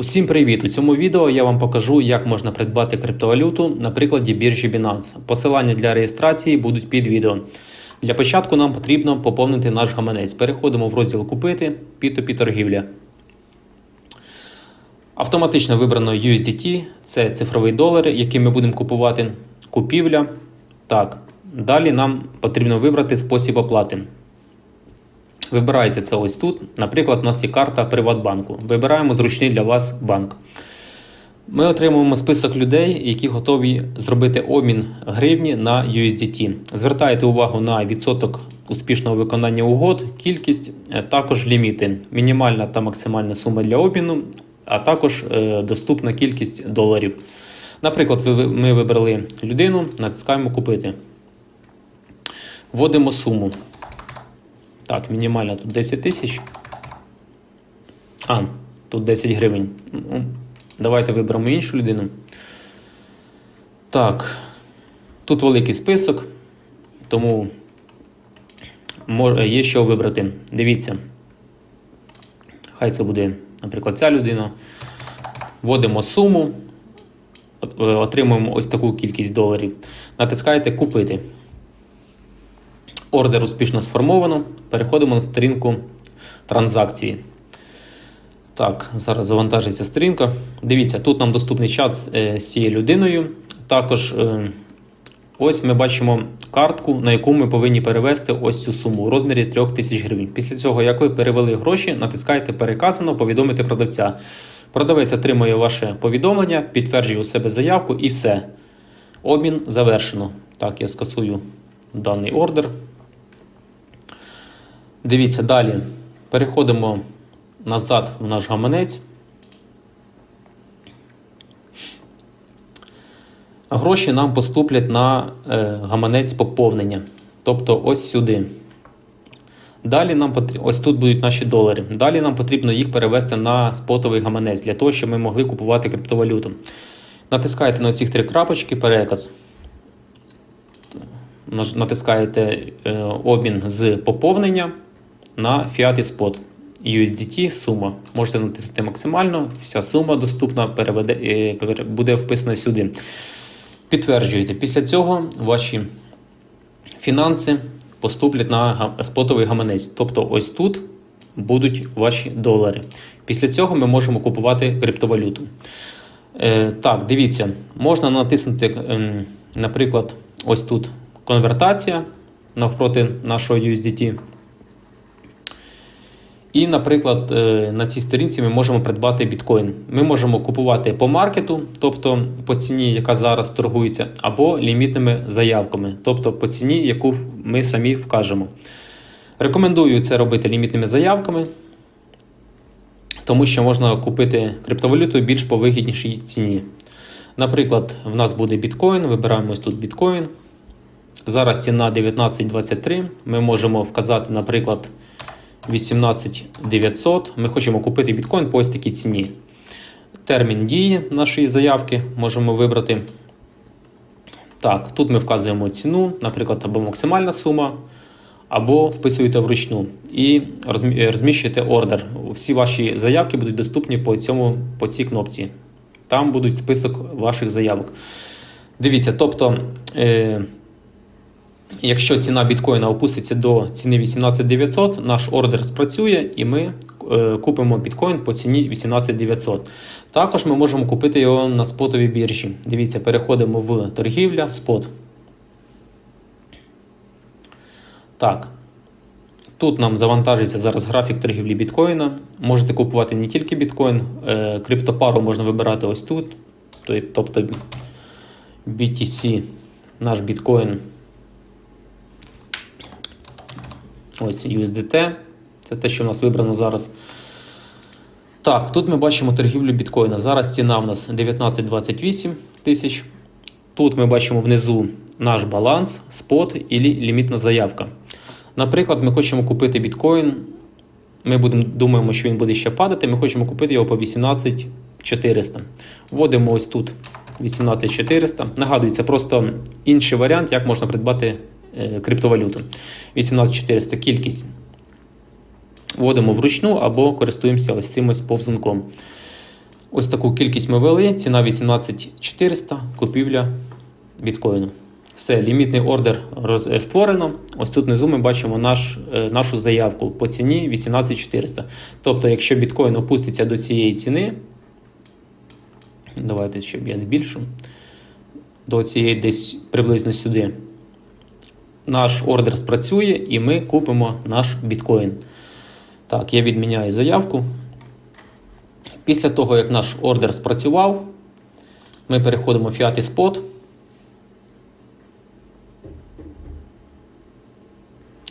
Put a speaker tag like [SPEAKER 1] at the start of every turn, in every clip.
[SPEAKER 1] Усім привіт! У цьому відео я вам покажу, як можна придбати криптовалюту на прикладі біржі Binance. Посилання для реєстрації будуть під відео. Для початку нам потрібно поповнити наш гаманець. Переходимо в розділ Купити, P2P торгівля. Автоматично вибрано USDT, це цифровий долар, який ми будемо купувати. Купівля. Так. Далі нам потрібно вибрати спосіб оплати. Вибирається це ось тут. Наприклад, у нас є карта Приватбанку. Вибираємо зручний для вас банк. Ми отримуємо список людей, які готові зробити обмін гривні на USDT. Звертайте увагу на відсоток успішного виконання угод, кількість, е, також ліміти, мінімальна та максимальна сума для обміну, а також е, доступна кількість доларів. Наприклад, ми вибрали людину, натискаємо купити. Вводимо суму. Так, мінімальна тут 10 тисяч. А, тут 10 гривень. Ну, Давайте виберемо іншу людину. Так. Тут великий список, тому є що вибрати. Дивіться. Хай це буде, наприклад, ця людина. Вводимо суму, е, отримуємо ось таку кількість доларів. Натискаєте Купити. Ордер успішно сформовано. Переходимо на сторінку транзакції. Так, зараз завантажиться сторінка. Дивіться, тут нам доступний чат з, е, цією людиною. Також е, ось ми бачимо картку, на яку ми повинні перевести ось цю суму у розмірі 3000 гривень. Після цього, як ви перевели гроші, натискаєте переказано, повідомити продавця. Продавець отримує ваше повідомлення, підтверджує у себе заявку і все. Обмін завершено. Так, я скасую даний ордер. Дивіться далі. Переходимо назад в наш гаманець. Гроші нам поступлять на е, гаманець поповнення. Тобто ось сюди. Далі нам потрібно, ось тут будуть наші долари. Далі нам потрібно їх перевести на спотовий гаманець для того, щоб ми могли купувати криптовалюту. Натискаєте на ці три крапочки, переказ. Натискаєте е, обмін з поповнення на Fiat Spot. USDT сума. Можете натиснути максимально, вся сума доступна переведе, е, буде вписана сюди. Підтверджуєте. Після цього ваші фінанси поступлять на спотовий гаманець. Тобто ось тут будуть ваші долари. Після цього ми можемо купувати криптовалюту. Е, так, дивіться, можна натиснути, ем, наприклад, ось тут конвертація навпроти нашого USDT. І, наприклад, е, на цій сторінці ми можемо придбати біткоін. Ми можемо купувати по маркету, тобто по ціні, яка зараз торгується, або лімітними заявками, тобто по ціні, яку ми самі вкажемо. Рекомендую це робити лімітними заявками, тому що можна купити криптовалюту більш по вигіднішій ціні. Наприклад, в нас буде біткоін, вибираємо ось тут біткоін. Зараз ціна 19.23. Ми можемо вказати, наприклад, 18900. Ми хочемо купити біткоін по ось такій ціні. Термін дії нашої заявки можемо вибрати. Так, тут ми вказуємо ціну, наприклад, або максимальна сума, або вписуєте вручну і розміщуєте ордер. Всі ваші заявки будуть доступні по, цьому, по цій кнопці. Там будуть список ваших заявок. Дивіться, тобто. Е, Якщо ціна біткоїна опуститься до ціни 18900, наш ордер спрацює і ми е, купимо біткоін по ціні 18900. Також ми можемо купити його на спотовій біржі. Дивіться, переходимо в торгівля, спот. Так. Тут нам завантажиться зараз графік торгівлі біткоїна. Можете купувати не тільки біткоін, е, криптопару можна вибирати ось тут. Тобто- BTC, наш біткоін. Ось USDT. Це те, що в нас вибрано зараз. Так, тут ми бачимо торгівлю біткоїна. Зараз ціна в нас 19,28 тисяч. Тут ми бачимо внизу наш баланс, спот і лімітна заявка. Наприклад, ми хочемо купити біткоін. Ми будемо, думаємо, що він буде ще падати. Ми хочемо купити його по 18400. Вводимо ось тут 18400. Нагадую, це просто інший варіант, як можна придбати криптовалюту. 18400 кількість вводимо вручну або користуємося ось цим ось повзунком. Ось таку кількість ми ввели. Ціна 18400, купівля біткоїну. Все, лімітний ордер е, створено. Ось тут внизу ми бачимо наш, е, нашу заявку по ціні 18400. Тобто, якщо біткоін опуститься до цієї ціни, давайте, щоб я збільшу, до цієї десь приблизно сюди, наш ордер спрацює і ми купимо наш біткоін. Так, я відміняю заявку. Після того, як наш ордер спрацював, ми переходимо в Fiat Spot.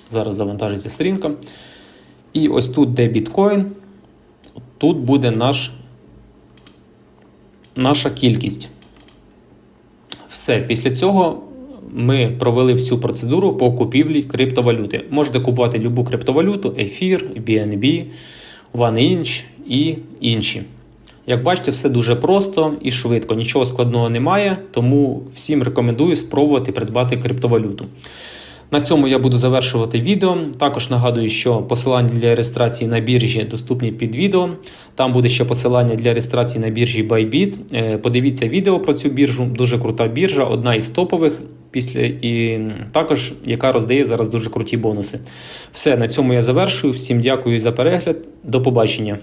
[SPEAKER 1] Зараз завантажиться сторінка. І ось тут, де біткоін, тут буде наш, наша кількість. Все, після цього ми провели всю процедуру по купівлі криптовалюти. Можете купувати любу криптовалюту, ефір, BNB, OneInch і інші. Як бачите, все дуже просто і швидко, нічого складного немає, тому всім рекомендую спробувати придбати криптовалюту. На цьому я буду завершувати відео. Також нагадую, що посилання для реєстрації на біржі доступні під відео. Там буде ще посилання для реєстрації на біржі Bybit. Е, Подивіться відео про цю біржу. Дуже крута біржа, одна із топових. Після і також яка роздає зараз дуже круті бонуси. Все на цьому я завершую. Всім дякую за перегляд. До побачення.